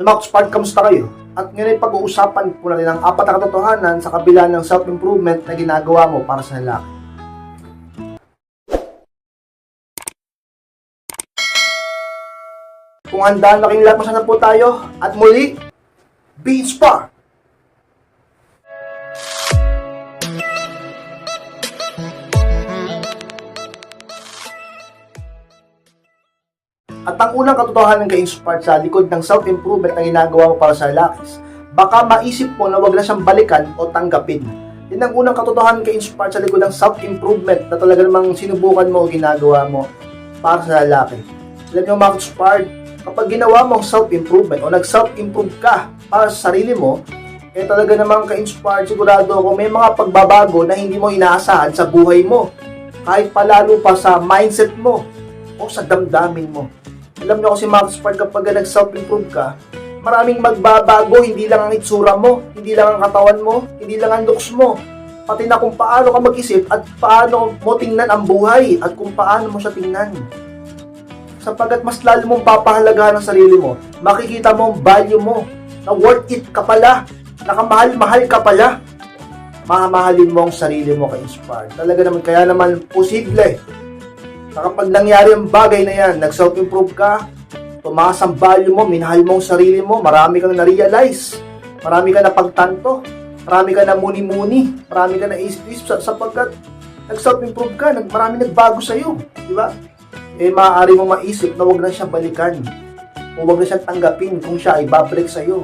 Mga Spark, kamusta kayo? At ngayon ay pag-uusapan ko na rin ang apat na katotohanan sa kabila ng self-improvement na ginagawa mo para sa lalaki. Kung handa na kayong lahat, masana po tayo. At muli, be inspired! At ang unang katotohanan ng ka-inspired sa likod ng self-improvement na ginagawa mo para sa lalakis, baka maisip mo na wag na siyang balikan o tanggapin. Yan ang unang katotohanan ka-inspired sa likod ng self-improvement na talaga namang sinubukan mo o ginagawa mo para sa lalaki. Alam niyo mga inspired, kapag ginawa mo ang self-improvement o nag-self-improve ka para sa sarili mo, eh talaga namang ka-inspired sigurado ako may mga pagbabago na hindi mo inaasahan sa buhay mo. Kahit palalo pa sa mindset mo o sa damdamin mo. Alam niyo kasi mga Spark, kapag nag-self-improve ka, maraming magbabago, hindi lang ang itsura mo, hindi lang ang katawan mo, hindi lang ang looks mo, pati na kung paano ka mag-isip at paano mo tingnan ang buhay at kung paano mo siya tingnan. Sapagat mas lalo mong papahalagahan ang sarili mo, makikita mo ang value mo, na worth it ka pala, nakamahal-mahal ka pala. Mamahalin mo ang sarili mo ka-inspired. Talaga naman, kaya naman posible na kapag nangyari ang bagay na yan, nag-self-improve ka, tumaas ang value mo, minahal mo ang sarili mo, marami kang na-realize, marami ka na pagtanto, marami ka na muni-muni, marami ka na sa- sapagkat nag-self-improve ka, nag, marami nagbago sa'yo, di ba? Eh, maaari mo maisip na huwag na siya balikan, o huwag na siyang tanggapin kung siya ay babalik sa'yo.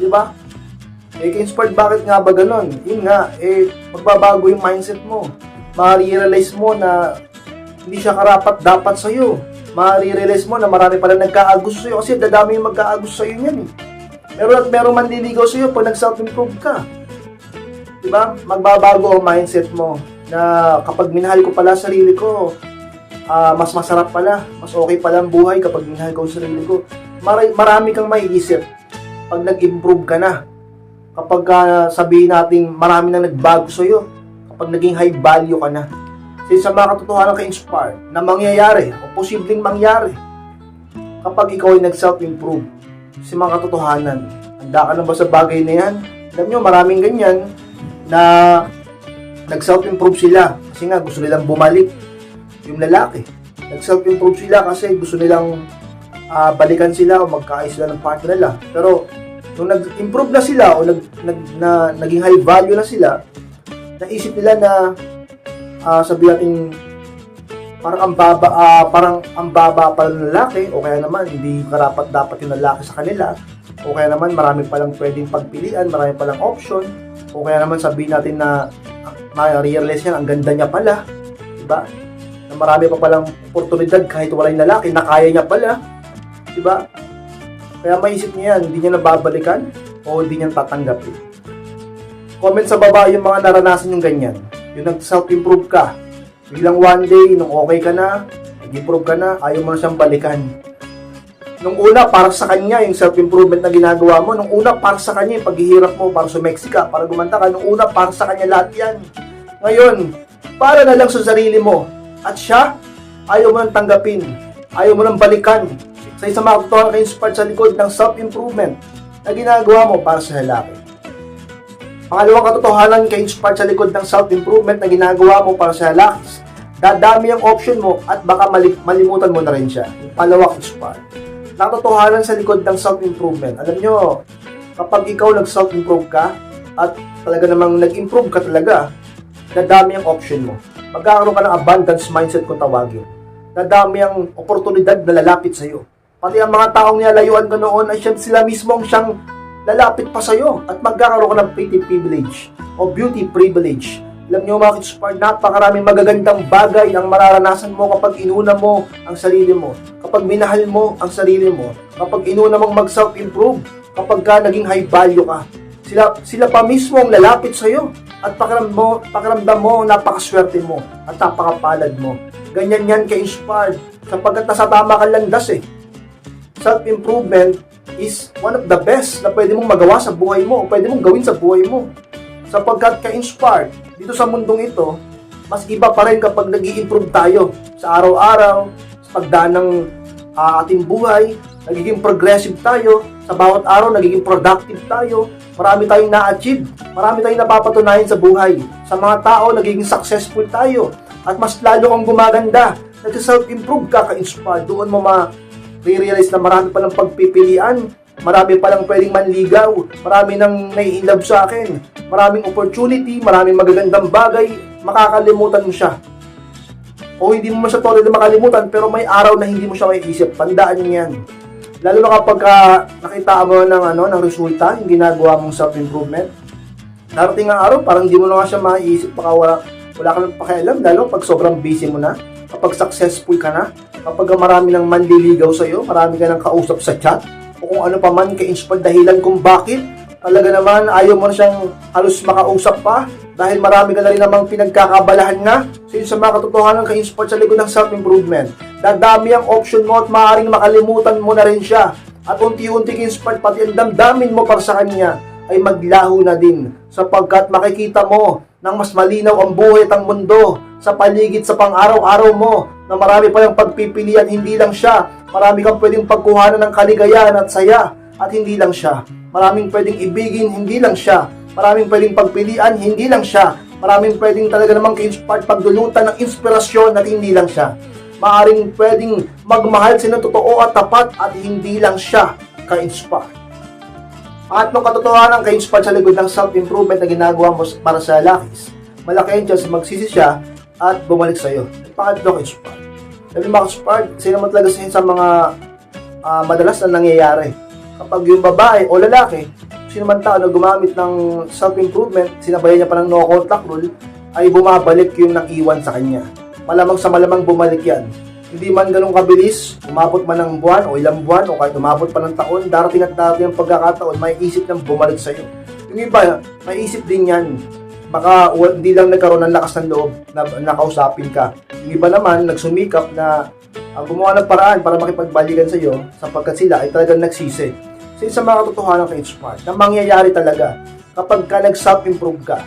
Di ba? Eh, ka-inspired, bakit nga ba ganon? Yun nga, eh, magbabago yung mindset mo. Ma-realize mo na hindi siya karapat dapat sa'yo. Ma-realize mo na marami pala nagkaagusto sa'yo kasi dadami yung magkaagusto sa'yo niyan eh. Meron at meron manliligaw sa'yo pag nag-self-improve ka. Diba? Magbabago ang mindset mo na kapag minahal ko pala sarili ko, ah, mas masarap pala, mas okay pala ang buhay kapag minahal ko ang sarili ko. Mara- marami kang maiisip pag nag-improve ka na. Kapag ah, sabihin natin marami na nagbago sa'yo, kapag naging high value ka na. Kasi sa mga katotohanan ka-inspire na mangyayari o posibleng mangyari kapag ikaw ay nag-self-improve sa mga katotohanan. Handa ka na ba sa bagay na yan? Alam nyo, maraming ganyan na nag-self-improve sila kasi nga gusto nilang bumalik yung lalaki. Nag-self-improve sila kasi gusto nilang ah, balikan sila o magkaayos sila ng partner nila. Pero nung nag-improve na sila o nag, nag, na, naging high value na sila, naisip nila na ah sabi natin parang ang baba ah, parang ang baba pa ng lalaki o kaya naman hindi karapat dapat yung lalaki sa kanila. O kaya naman marami palang pwedeng pagpilian, marami palang option. O kaya naman sabihin natin na ah, ma-realize yan, ang ganda niya pala. Diba? na marami pa palang oportunidad kahit wala yung lalaki na kaya niya pala. Diba? kaya maisip niya yan, hindi niya nababalikan o hindi niya tatanggapin. Comment sa baba yung mga naranasan yung ganyan yung nag-self-improve ka. Biglang one day, nung okay ka na, nag-improve ka na, ayaw mo na siyang balikan. Nung una, para sa kanya, yung self-improvement na ginagawa mo, nung una, para sa kanya, yung paghihirap mo, para sumeksi ka, para gumanta ka, nung una, para sa kanya lahat yan. Ngayon, para na lang sa sarili mo. At siya, ayaw mo nang tanggapin, ayaw mo nang balikan. Sa isang mga katotohanan ka-inspired sa likod ng self-improvement na ginagawa mo para sa lalaki. Pangalawang katotohanan kay inspired sa likod ng self-improvement na ginagawa mo para sa lalakis. Dadami ang option mo at baka mali- malimutan mo na rin siya. Yung palawak inspired. Nakatotohanan sa likod ng self-improvement. Alam nyo, kapag ikaw nag-self-improve ka at talaga namang nag-improve ka talaga, dadami ang option mo. Magkakaroon ka ng abundance mindset kung tawagin. Dadami ang oportunidad na lalapit sa'yo. Pati ang mga taong nilalayuan ka noon ay siyempre sila mismo ang siyang lalapit pa sa'yo at magkakaroon ka ng pretty privilege o beauty privilege. Alam niyo mga kitspard, napakaraming magagandang bagay ang mararanasan mo kapag inuna mo ang sarili mo, kapag minahal mo ang sarili mo, kapag inuna mong mag-self-improve, kapag ka naging high value ka. Sila, sila pa mismo ang lalapit sa'yo at pakiramdam mo, pakiramdam mo, napakaswerte mo at napakapalad mo. Ganyan yan ka-inspired sapagkat nasa tama kang landas eh self-improvement is one of the best na pwede mong magawa sa buhay mo o pwede mong gawin sa buhay mo. Sapagkat ka-inspired dito sa mundong ito, mas iba pa rin kapag nag improve tayo sa araw-araw, sa pagdaan ng ah, ating buhay, nagiging progressive tayo, sa bawat araw nagiging productive tayo, marami tayong na-achieve, marami tayong napapatunayan sa buhay. Sa mga tao, nagiging successful tayo, at mas lalo kang gumaganda, nag-self-improve ka, ka-inspire, doon mo ma-realize na marami palang pagpipilian, marami palang pwedeng manligaw, marami nang nai-inlove sa akin, maraming opportunity, maraming magagandang bagay, makakalimutan mo siya. O hindi mo siya totally makalimutan, pero may araw na hindi mo siya maiisip. Tandaan niyo yan. Lalo na kapag ah, nakita mo ng, ano, ng resulta, yung ginagawa mong self-improvement. Darating ang araw, parang hindi mo na nga siya maiisip, baka wala, wala ka nang pakialam, lalo pag sobrang busy mo na, kapag successful ka na, kapag marami nang manliligaw sa'yo, marami ka nang kausap sa chat, o kung ano pa man ka-inspire dahilan kung bakit, talaga naman ayaw mo na siyang halos makausap pa, dahil marami ka na rin namang pinagkakabalahan na, so yun sa mga katotohanan ka-inspire sa likod ng self-improvement, dadami ang option mo at maaaring makalimutan mo na rin siya, at unti-unti ka-inspire pati ang damdamin mo para sa kanya, ay maglaho na din. Sapagkat makikita mo ng mas malinaw ang buhay at ang mundo sa paligid sa pang-araw-araw mo na marami pa yung pagpipilian hindi lang siya. Marami kang pwedeng pagkuhanan ng kaligayahan at saya at hindi lang siya. Maraming pwedeng ibigin hindi lang siya. Maraming pwedeng pagpilian hindi lang siya. Maraming pwedeng talaga namang pagdulutan ng inspirasyon at hindi lang siya. Maaring pwedeng magmahal sa totoo at tapat at hindi lang siya ka-inspire. At nung katotohanan kay inspired sa likod ng self-improvement na ginagawa mo para sa lalakis, malaki ang chance magsisi siya at bumalik sa'yo. Pangatlo kay inspired. Sabi mga inspired, sino man talaga sa mga ah, madalas na nangyayari. Kapag yung babae o lalaki, sino man tao na gumamit ng self-improvement, sinabayan niya pa ng no contact rule, ay bumabalik yung nang-iwan sa kanya. Malamang sa malamang bumalik yan. Hindi man ganun kabilis, umabot man ng buwan o ilang buwan o kahit umabot pa ng taon, darating at darating ang pagkakataon, may isip niyang bumalik sa iyo. Yung iba, may isip din yan. Baka hindi lang nagkaroon ng lakas ng loob na nakausapin ka. Yung iba naman, nagsumikap na ang gumawa ng paraan para makipagbalikan sa iyo sapagkat sila ay talagang nagsisi. Sa isang mga katotohanan kay Smart, na mangyayari talaga kapag ka nag-self-improve ka.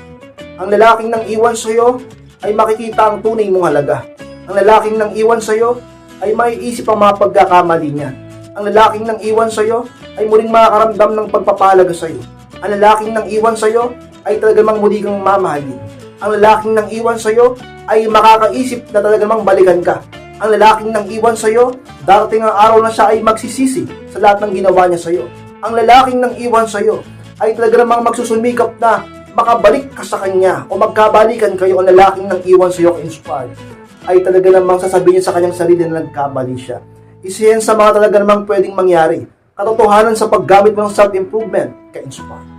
Ang lalaking nang iwan sa iyo ay makikita ang tunay mong halaga. Ang lalaking nang iwan sa iyo ay maiisip ang mga pagkakamali niya. Ang lalaking nang iwan sa iyo ay muling makakaramdam ng pagpapahalaga sa iyo. Ang lalaking nang iwan sa iyo ay talagang muli kang mamahalin. Ang lalaking nang iwan sa iyo ay makakaisip na talagang balikan ka. Ang lalaking nang iwan sa iyo, darating ang araw na siya ay magsisisi sa lahat ng ginawa niya sa iyo. Ang lalaking nang iwan sa iyo ay talaga namang magsusumikap na makabalik ka sa kanya o magkabalikan kayo ang lalaking nang iwan sa iyo ka-inspired ay talaga namang sasabihin niya sa kanyang sarili na nagkamali siya. Isa yan sa mga talaga namang pwedeng mangyari. Katotohanan sa paggamit mo ng self-improvement ka-inspired.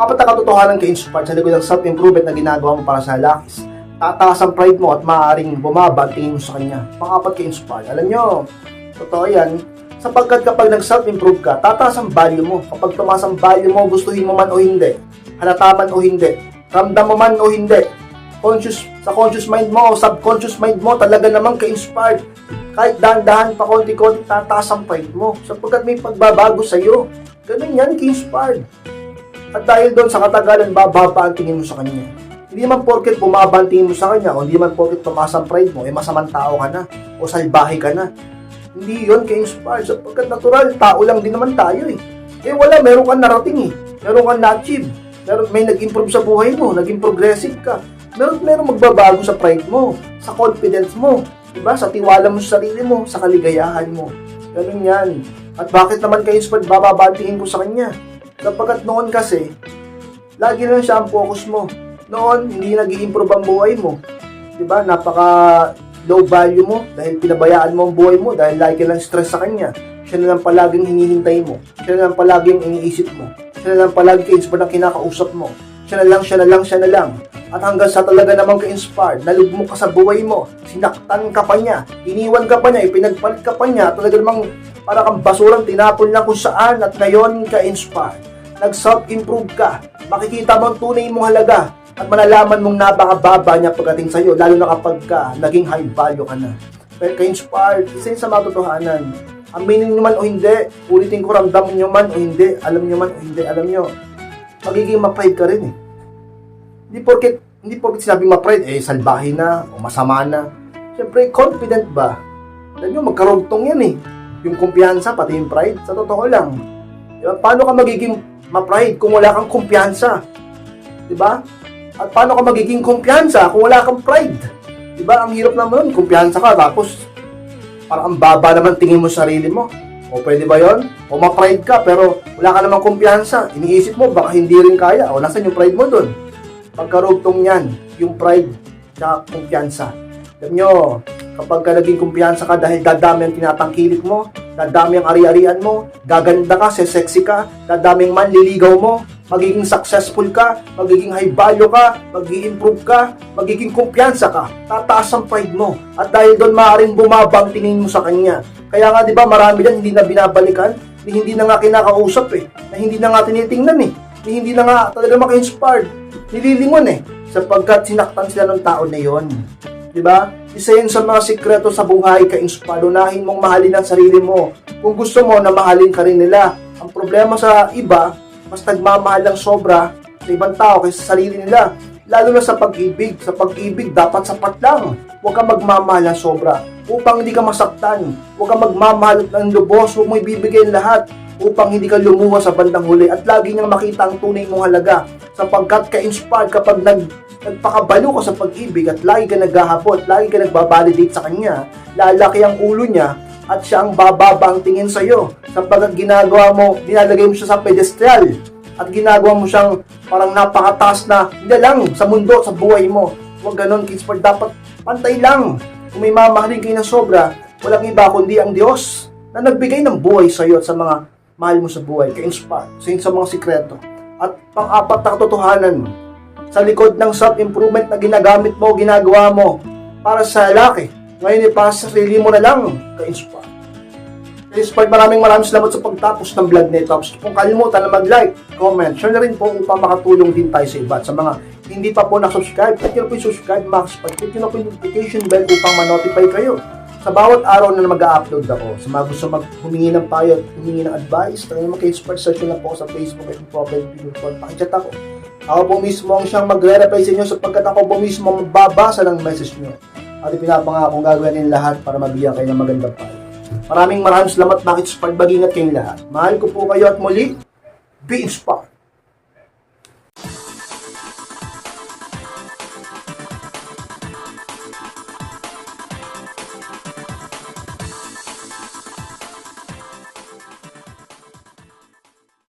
Apat na katotohanan ka-inspired sa likod ng self-improvement na ginagawa mo para sa lalakis. Tataas ang pride mo at maaaring bumaba tingin mo sa kanya. Pangapat ka-inspired. Alam nyo, totoo yan, sapagkat kapag nag-self-improve ka, tataas ang value mo. Kapag tumaas ang value mo, gustuhin mo man o hindi, halata man o hindi, ramdam mo man o hindi, conscious sa conscious mind mo o subconscious mind mo talaga namang ka-inspired kahit dahan-dahan pa konti-konti tataas ang pride mo sapagkat may pagbabago sa iyo ganun yan ka-inspired at dahil doon sa katagalan bababa ang tingin mo sa kanya hindi man porket bumaba ang tingin mo sa kanya o hindi man porket tumaas ang pride mo eh masamang tao ka na o salbahe ka na hindi yon ka-inspired sapagkat natural tao lang din naman tayo eh eh wala meron kang narating eh meron kang na-achieve meron, may nag-improve sa buhay mo naging progressive ka meron meron magbabago sa pride mo, sa confidence mo, 'di ba? Sa tiwala mo sa sarili mo, sa kaligayahan mo. Ganun 'yan. At bakit naman kayo inspired bababantingin ko sa kanya? Kapagkat noon kasi, lagi lang siya ang focus mo. Noon, hindi nag improve ang buhay mo. 'Di ba? Napaka low value mo dahil pinabayaan mo ang buhay mo dahil lagi lang stress sa kanya. Siya na lang palaging hinihintay mo. Siya na lang palaging iniisip mo. Siya na lang palagi ka-inspired ng kinakausap mo. Siya na lang, siya na lang, siya na lang. At hanggang sa talaga namang ka-inspired, nalugmok ka sa buhay mo, sinaktan ka pa niya, iniwan ka pa niya, ipinagpalit ka pa niya, talaga namang para kang basurang tinapon lang kung saan at ngayon ka-inspired. Nag-self-improve ka, makikita mo ang tunay mong halaga, at malalaman mong napakababa niya pagdating sa iyo, lalo na kapag ka, naging high value ka na. Pero ka-inspired, isa sa matotohanan. Aminin nyo man o hindi, ulitin ko ramdam nyo man o hindi, alam nyo man o hindi, alam nyo, magiging ma-pride ka rin eh. Hindi porket, hindi porket sinabing ma-pride, eh, salbahe na, o masama na. Siyempre, confident ba? Alam nyo, magkarugtong yan eh. Yung kumpiyansa, pati yung pride, sa totoo lang. Di ba? Paano ka magiging ma-pride kung wala kang kumpiyansa? Di ba? At paano ka magiging kumpiyansa kung wala kang pride? Di ba? Ang hirap naman nun, kumpiyansa ka, tapos parang ang baba naman tingin mo sa sarili mo. O pwede ba yon? O ma-pride ka, pero wala ka namang kumpiyansa. Iniisip mo, baka hindi rin kaya. O nasan yung pride mo dun? Pagkarugtong yan, yung pride sa kumpiyansa. Alam nyo, kapag ka naging kumpiyansa ka dahil dadami ang tinatangkilik mo, dadami ang ari-arian mo, gaganda ka, sexy ka, dadami ang manliligaw mo, magiging successful ka, magiging high value ka, mag-improve ka, magiging kumpiyansa ka, tataas ang pride mo. At dahil doon maaaring bumaba ang tingin mo sa kanya. Kaya nga 'di ba marami dyan hindi na binabalikan, hindi na nga kinakausap eh, na hindi na nga tinitingnan eh, hindi na nga talaga maka-inspired, nililingon eh, sapagkat sinaktan sila ng tao na yon. 'Di ba? Isa yun sa mga sikreto sa buhay ka inspired. Unahin mong mahalin ang sarili mo. Kung gusto mo na mahalin ka rin nila. Ang problema sa iba, mas nagmamahal ng sobra sa ibang tao kaysa sa sarili nila. Lalo na sa pag-ibig. Sa pag-ibig, dapat sapat lang. Huwag kang magmamahal ng sobra. Upang hindi ka masaktan. Huwag kang magmamahal ng lubos. Huwag mo ibibigay lahat upang hindi ka lumuha sa bandang huli at lagi niyang makita ang tunay mong halaga sapagkat ka-inspired kapag nag, nagpakabalo ka sa pag-ibig at lagi ka naghahabot, lagi ka nagbabalidate sa kanya, lalaki ang ulo niya at siya ang bababa ang tingin sa iyo sapagkat ginagawa mo, nilalagay mo siya sa pedestal at ginagawa mo siyang parang napakataas na hindi lang sa mundo, sa buhay mo. Huwag ganon, kids, for dapat pantay lang. Kung may mamahalin kayo ng sobra, walang iba kundi ang Diyos na nagbigay ng buhay sa iyo at sa mga mahal mo sa buhay, ka-inspire, sa sa mga sikreto. At pang-apat na katotohanan, sa likod ng self-improvement na ginagamit mo, ginagawa mo para sa lalaki, ngayon ay para sa sarili mo na lang, ka-inspire. Ka-inspire, maraming maraming salamat sa pagtapos ng vlog nito. Tapos kung kalimutan na mag-like, comment, share na rin po upang makatulong din tayo sa iba. At sa mga hindi pa po na-subscribe, click nyo na po yung subscribe, max, click nyo na po yung notification bell upang ma-notify kayo sa bawat araw na mag-upload ako, sa mga gusto mag humingi ng payo at humingi ng advice, talagang mag-expert search lang po sa Facebook at profile video ko. Pakichat ako. Ako po mismo ang siyang magre-reply sa inyo sapagkat ako po mismo magbabasa ng message nyo. At ipinapangakong gagawin din lahat para mabigyan kayo ng magandang payo. Maraming maraming salamat, Bakit Spart. Mag-ingat kayong lahat. Mahal ko po kayo at muli, be inspired.